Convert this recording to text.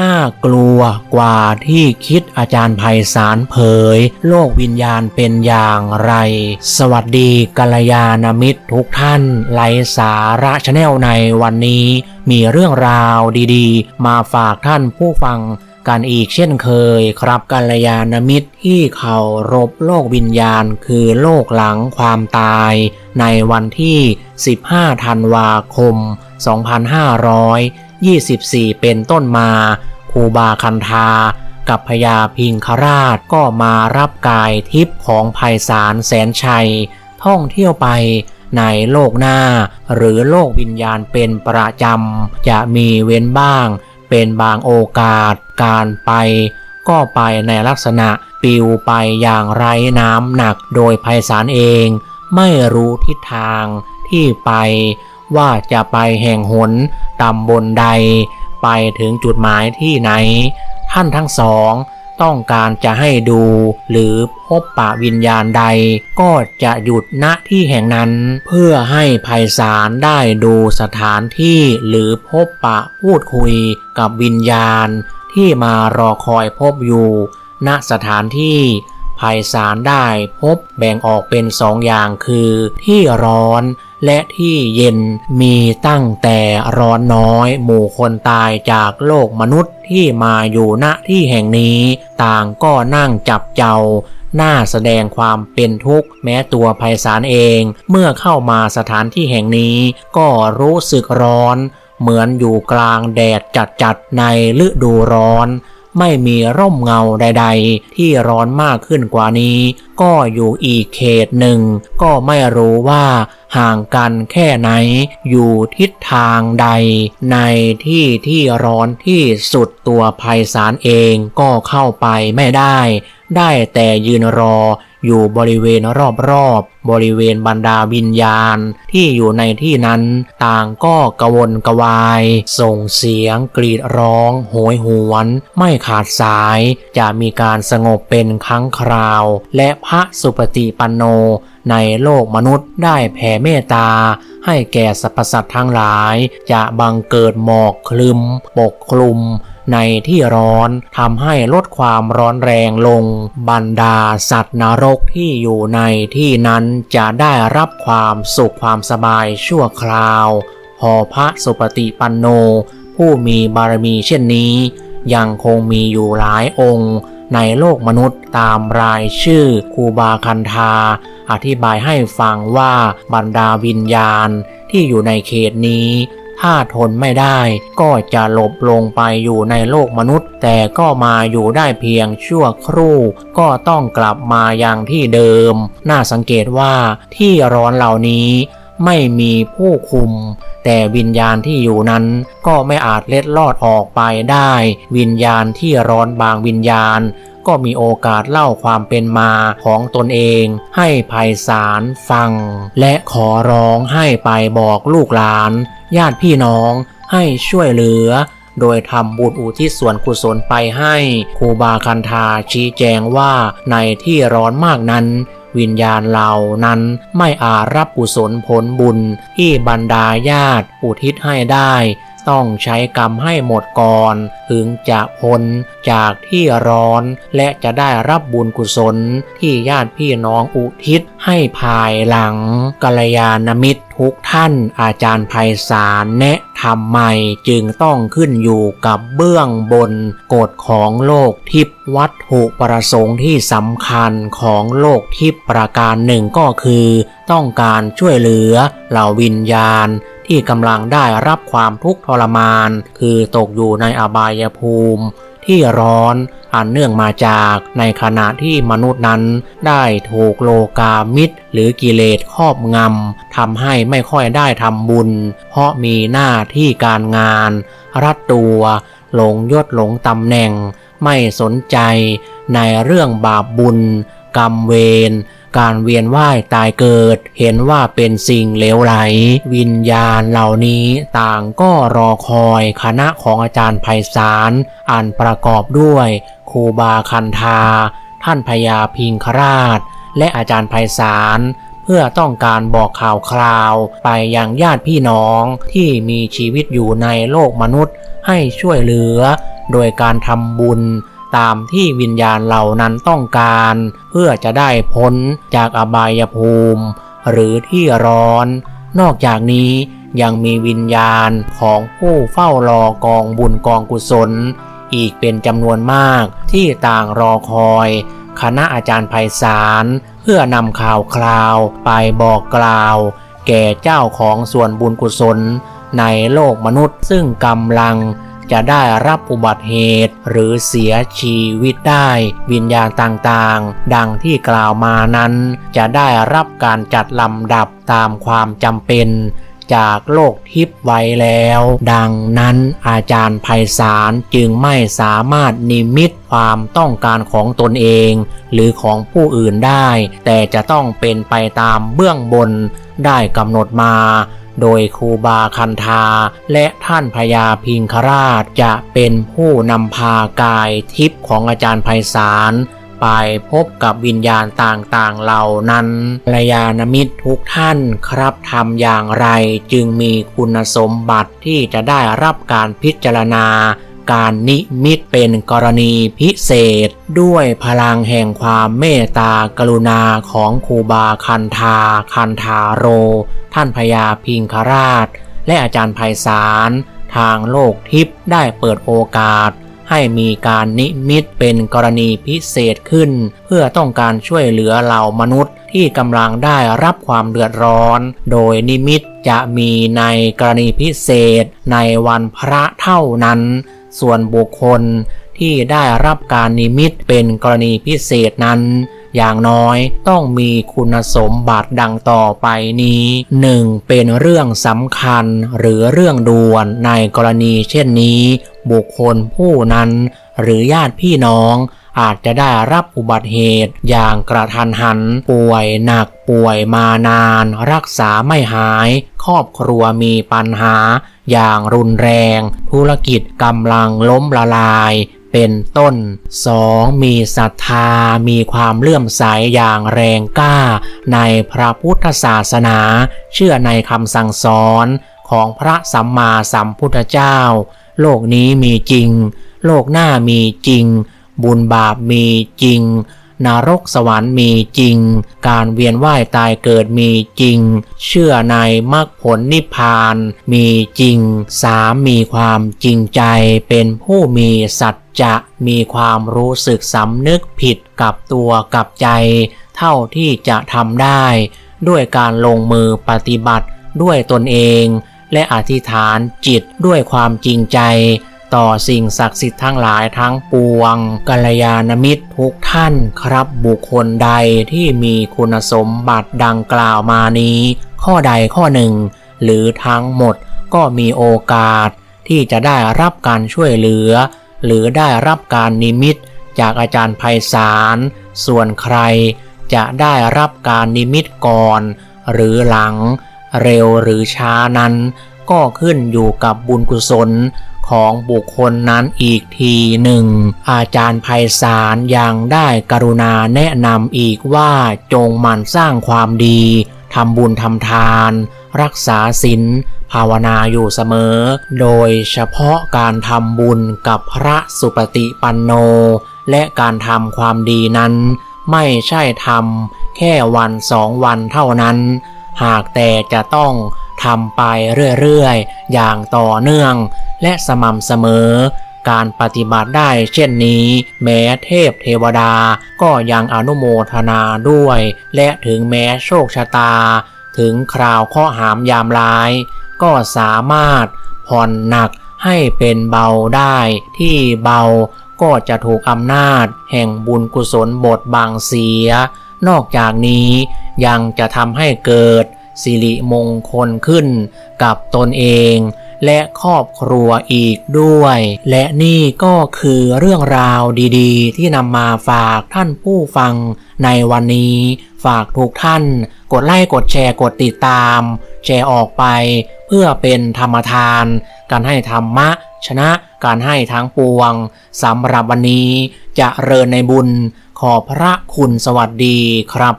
น่ากลัวกว่าที่คิดอาจารย์ไพศาลเผย โลกวิญญาณเป็นอย่างไร สวัสดีกัลยาณมิตรทุกท่านไลสาระชาแนลในวันนี้ มีเรื่องราวดีๆ มาฝากท่านผู้ฟังกันอีกเช่นเคยครับกัลยาณมิตรที่เคารพโลกวิญญาณคือโลกหลังความตาย ในวันที่ 15 ธันวาคม 24 เป็นต้นมาครูบาคันธากับพญาพิงคราชก็มารับกายทิพย์ของภัยสารแสนชัย ท่องเที่ยวไปในโลกหน้า หรือโลกวิญญาณเป็นประจำ จะมีเว้นบ้าง เป็นบางโอกาสการไป ก็ไปในลักษณะปิวไปอย่างไร้น้ำหนักโดยภัยสารเอง ไม่รู้ทิศทางที่ไปว่าจะไปแห่งหน ตำบลใด ไปถึงจุดหมายที่ไหน ท่านทั้งสอง ต้องการจะให้ดู หรือพบปะวิญญาณใด ก็จะหยุดณที่แห่งนั้น เพื่อให้ภัยสารได้ดูสถานที่หรือพบปะพูดคุยกับวิญญาณ ที่มารอคอยพบอยู่ ณสถานที่ภัยสารได้พบแบ่งออกเป็นสองอย่างคือ ที่ร้อน และที่เย็นมีตั้งแต่ร้อนน้อย หมู่คนตายจากโลกมนุษย์ที่มาอยู่ณที่แห่งนี้ ต่างก็นั่งจับเจ้าหน้าแสดงความเป็นทุกข์แม้ตัวภัยสารเอง เมื่อเข้ามาสถานที่แห่งนี้ ก็รู้สึกร้อน เหมือนอยู่กลางแดดจัดๆในฤดูร้อน ไม่มีร่มเงาใดๆ ที่ร้อนมากขึ้นกว่านี้ ก็อยู่อีกเขตหนึ่ง ก็ไม่รู้ว่า ห่างกันแค่ไหน อยู่ทิศทางใด ในที่ที่ร้อนที่สุดตัวภัยสารเองก็เข้าไปไม่ได้ ได้แต่ยืนรออยู่บริเวณรอบๆบริเวณบรรดาวิญญาณ ที่อยู่ในที่นั้นต่างก็กระวนกระวาย ส่งเสียงกรีดร้อง โหยหวน ไม่ขาดสาย จะมีการสงบเป็นครั้งคราว และพระสุปฏิปันโน ในโลกมนุษย์ได้แผ่เมตตา ให้แก่สรรพสัตว์ทั้งหลาย จะบังเกิดหมอกคลึม ปกคลุม ในที่ร้อนทำให้ลดความร้อนแรงลง บรรดาสัตว์นรกที่อยู่ในที่นั้นจะได้รับความสุขความสบายชั่วคราวพอพระสุปฏิปันโน ผู้มีบารมีเช่นนี้ ยังคงมีอยู่หลายองค์ ในโลกมนุษย์ตามรายชื่อครูบาคันธา อธิบายให้ฟังว่าบรรดาวิญญาณที่อยู่ในเขตนี้ ถ้าทนไม่ได้ ก็จะหลบลงไปอยู่ในโลกมนุษย์ แต่ก็มาอยู่ได้เพียงชั่วครู่ ก็ต้องกลับมาอยังที่เดิม น่าสังเกตว่าที่ร้อนเหล่านี้ไม่มีผู้คุม แต่วิญญาณที่อยู่นั้นก็ไม่อาจเล็ดลอดออกไปได้ วิญญาณที่ร้อนบางวิญญาณ ก็มีโอกาสเล่าความเป็นมาของตนเอง ให้ภัยสารฟัง และขอร้องให้ไปบอกลูกหลาน ญาติพี่น้องให้ช่วยเหลือ โดยทำบุญอุทิศส่วนกุศลไปให้ครูบาคันธาชี้แจงว่าในที่ร้อนมากนั้นวิญญาณเหล่านั้นไม่อาจรับกุศลผลบุญที่บรรดาญาติอุทิศให้ได้ ต้องใช้กรรมให้หมดก่อน ถึงจะพ้นจากที่ร้อน และจะได้รับบุญกุศลที่ญาติพี่น้องอุทิศให้ภายหลังกัลยาณมิตรทุกท่านอาจารย์ไพศาลแนะทำใหม่จึงต้องขึ้นอยู่กับเบื้องบนกฎของโลกทิพย์วัตถุประสงค์ที่สำคัญของโลกทิพย์ประการหนึ่งก็คือ ต้องการช่วยเหลือเหล่าวิญญาณ ที่กำลังได้รับความทุกข์ทรมาน คือตกอยู่ในอบายภูมิที่ร้อนอันเนื่องมาจากในขณะที่มนุษย์นั้นได้ถูกโลกามิตร หรือกิเลสครอบงำทำให้ไม่ค่อยได้ทำบุญ เพราะมีหน้าที่การงาน รัดตัวหลงยศหลงตำแหน่ง ไม่สนใจในเรื่องบาปบุญ กรรมเวร การเวียนว่ายตายเกิด เห็นว่าเป็นสิ่งเลวไหล วิญญาณเหล่านี้ต่างก็รอคอยคณะของอาจารย์ไพศาลอันประกอบด้วยครูบาคันธา ท่านพญาพิงคราช และอาจารย์ไพศาลเพื่อต้องการบอกข่าวคราวไปยังญาติพี่น้องที่มีชีวิตอยู่ในโลกมนุษย์ให้ช่วยเหลือ โดยการทำบุญ ตามที่วิญญาณเหล่านั้นต้องการ เพื่อจะได้พ้นจากอบายภูมิ หรือที่ร้อน นอกจากนี้ยังมีวิญญาณของผู้เฝ้ารอกองบุญกองกุศล อีกเป็นจำนวนมากที่ต่างรอคอย คณะอาจารย์ไพศาลเพื่อนำข่าวคราวไปบอกกล่าว แก่เจ้าของส่วนบุญกุศลในโลกมนุษย์ซึ่งกำลัง จะได้รับอุบัติเหตุ หรือเสียชีวิตได้ วิญญาณต่างๆ ดังที่กล่าวมานั้น จะได้รับการจัดลำดับตามความจำเป็นจากโลกทิพย์ไว้แล้ว ดังนั้นอาจารย์ไพศาลจึงไม่สามารถนิมิตความต้องการของตนเอง หรือของผู้อื่นได้ แต่จะต้องเป็นไปตามเบื้องบนได้กำหนดมา โดยครูบาคันธาและท่านพญาพิงคราชจะเป็นผู้นำพากายทิพย์ของอาจารย์ไพศาลไปพบกับวิญญาณต่างๆเหล่านั้นระยานมิตรทุกท่านครับทำอย่างไรจึงมีคุณสมบัติที่จะได้รับการพิจารณา การนิมิตเป็นกรณีพิเศษ ด้วยพลังแห่งความเมตตากรุณาของครูบาคันธาคันธาโร ท่านพญาพิงคราช และอาจารย์ไพศาลทางโลกทิพย์ได้เปิดโอกาส ให้มีการนิมิตเป็นกรณีพิเศษขึ้น เพื่อต้องการช่วยเหลือเหล่ามนุษย์ที่กำลังได้รับความเดือดร้อน โดยนิมิตจะมีในกรณีพิเศษในวันพระเท่านั้น ส่วนบุคคลที่ได้รับการนิมิตเป็นกรณีพิเศษนั้น อย่างน้อยต้องมีคุณสมบัติดังต่อไปนี้ 1. เป็นเรื่องสำคัญหรือเรื่องด่วนในกรณีเช่นนี้ บุคคลผู้นั้น หรือญาติพี่น้อง อาจจะได้รับอุบัติเหตุ อย่างกระทันหัน ป่วยหนักป่วยมานาน รักษาไม่หาย ครอบครัวมีปัญหา อย่างรุนแรง ธุรกิจกำลังล้มละลายเป็นต้น 2. มีศรัทธา มีความเลื่อมใสอย่างแรงกล้า ในพระพุทธศาสนา เชื่อในคำสั่งสอนของพระสัมมาสัมพุทธเจ้า โลกนี้มีจริง โลกหน้ามีจริง บุญบาปมีจริง นรกสวรรค์มีจริง การเวียนว่ายตายเกิดมีจริง เชื่อในมรรคผลนิพพาน มีจริงสามมีความจริงใจเป็นผู้มีสัจจะมีความรู้สึกสำนึกผิดกับตัวกับใจ เท่าที่จะทำได้ ด้วยการลงมือปฏิบัติด้วยตนเอง และอธิษฐานจิตด้วยความจริงใจ ต่อสิ่งศักดิ์สิทธิ์ทั้งหลายทั้งปวงกัลยาณมิตรทุกท่านครับบุคคลใดที่มีคุณสมบัติดังกล่าวมานี้ ข้อใดข้อหนึ่ง หรือทั้งหมดก็มีโอกาส ที่จะได้รับการช่วยเหลือ หรือได้รับการนิมิตจากอาจารย์ไพศาลส่วนใครจะได้รับการนิมิตก่อน หรือหลัง เร็วหรือช้านั้น ก็ขึ้นอยู่กับบุญกุศล ของบุคคลนั้นอีกทีหนึ่ง อาจารย์ไพศาลยังได้กรุณาแนะนำอีกว่าจงหมั่นสร้างความดีทำบุญทำทาน รักษาศีลภาวนาอยู่เสมอ โดยเฉพาะการทำบุญกับพระสุปฏิปันโน และการทำความดีนั้น ไม่ใช่ทำแค่วันสองวันเท่านั้น หากแต่จะต้อง ทำไปเรื่อยๆ อย่างต่อเนื่องและสม่ำเสมอ การปฏิบัติได้เช่นนี้ แม้เทพเทวดาก็ยังอนุโมทนาด้วย และถึงแม้โชคชะตา ถึงคราวข้อหามยามร้าย ก็สามารถผ่อนหนักให้เป็นเบาได้ที่เบาก็จะถูกอำนาจ แห่งบุญกุศลบทบางเสีย นอกจากนี้ยังจะทำให้เกิด สิริมงคลขึ้นกับตนเอง และครอบครัวอีกด้วย และนี่ก็คือเรื่องราวดีๆ ที่นำมาฝากท่านผู้ฟังในวันนี้ ฝากทุกท่าน กดไลค์กดแชร์กดติดตาม แชร์ออกไปเพื่อเป็นธรรมทาน การให้ธรรมะชนะการให้ทั้งปวงสำหรับวันนี้จะเริญในบุญขอพระคุณสวัสดีครับ